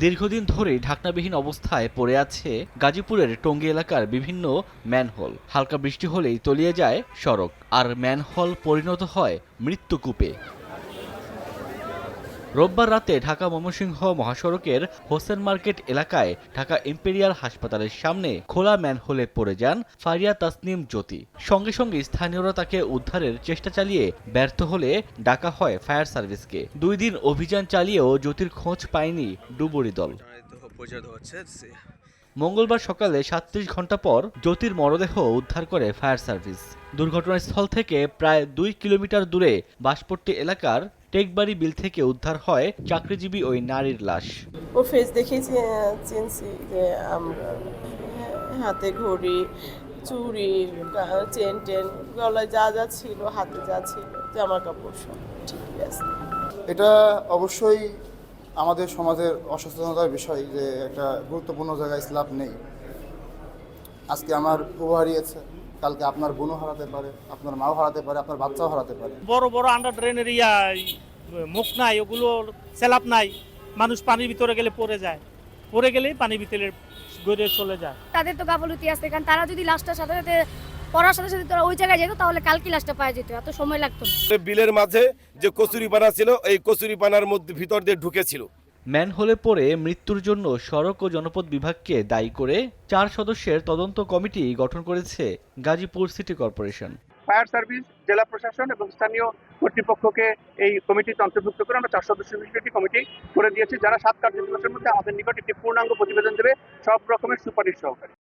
দীর্ঘদিন ধরে ঢাকনাবিহীন অবস্থায় পড়ে আছে গাজীপুরের টঙ্গী এলাকার বিভিন্ন ম্যানহোল। হালকা বৃষ্টি হলেই তলিয়ে যায় সড়ক। আর ম্যানহল পরিণত হয় মৃত্যুকূপে। রোববার রাতে ঢাকা ময়মনসিংহ মহাসড়কের হোসেন মার্কেট এলাকায় ঢাকা ইম্পেরিয়াল হাসপাতালের সামনে খোলা ম্যানহোলে পড়ে যান ফারিয়া তাসনিম জ্যোতি। সঙ্গে সঙ্গে স্থানীয়রা তাকে উদ্ধারের চেষ্টা চালিয়ে ব্যর্থ হলে ডাকা হয় ফায়ার সার্ভিসকে। দুই দিন অভিযান চালিয়েও জ্যোতির খোঁজ পায়নি ডুবুরি দল। মঙ্গলবার সকালে সাতত্রিশ ঘণ্টা পর জ্যোতির মরদেহ উদ্ধার করে ফায়ার সার্ভিস। দুর্ঘটনাস্থল থেকে প্রায় দুই কিলোমিটার দূরে বাঁশপট্টি এলাকার টেকবাড়ি বিল থেকে উদ্ধার হয় চাকরিজীবী ওই নারীর লাশ। ও ফেস দেখেই চি- চিনছি যে আমরা হাতে ঘড়ি চুড়ি গা- চেন টেন গলায় যা যা ছিল হাতে যা ছিল জামা কাপড় সব ঠিকই আছে। এটা অবশ্যই আমাদের সমাজের অসচেতনতার বিষয় যে একটা গুরুত্বপূর্ণ জায়গায় স্ল্যাব নেই। আজকে আমার বউ হারিয়েছে কালকে আপনার বোনও হারাতে পারে আপনার মাও হারাতে পারে আপনার বাচ্চাও হারাতে পারে। বড় বড় আন্ডার ড্রেনের ইয়া মুখ নাই ওগুলো সেলাপ নাই মানুষ পানির ভিতরে গেলে পড়ে যায়। পড়ে গেলেই পানির ভিতরে গড়ে চলে যায়। তাদের তো গাফলতি আছে কারণ তারা যদি লাশটার সাথে সাথে পড়ার সাথে সাথে তোরা ওই জায়গায় যেত তাহলে কালকে লাশটা পাওয়া যেত? এত সময় লাগতো বিলের মাঝে যে কচুরি পানা ছিল এই কচুরি পানার মধ্যে ভিতর দিয়ে ঢুকেছিল। ম্যানহোলে পড়ে মৃত্যুর জন্য সড়ক ও জনপদ বিভাগকে দায়ী করে চার সদস্যের তদন্ত কমিটি গঠন করেছে Gazipur city corporation. Fire service, জেলা প্রশাসন এবং স্থানীয় কর্তৃপক্ষকে এই কমিটিতে অন্তর্ভুক্ত করে আমরা চার সদস্য বিশিষ্ট একটি কমিটি করে দিয়েছি, যারা সাত কার্য দিবসের মধ্যে আমাদের নিকট একটি পূর্ণাঙ্গ প্রতিবেদন দেবে, সব রকমের সুপারিশ সহকারে।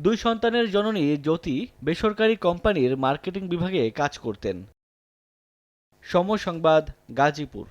দুই সন্তানের জননী জ্যোতি বেসরকারি কোম্পানির মার্কেটিং বিভাগে কাজ করতেন। সময় সংবাদ গাজীপুর।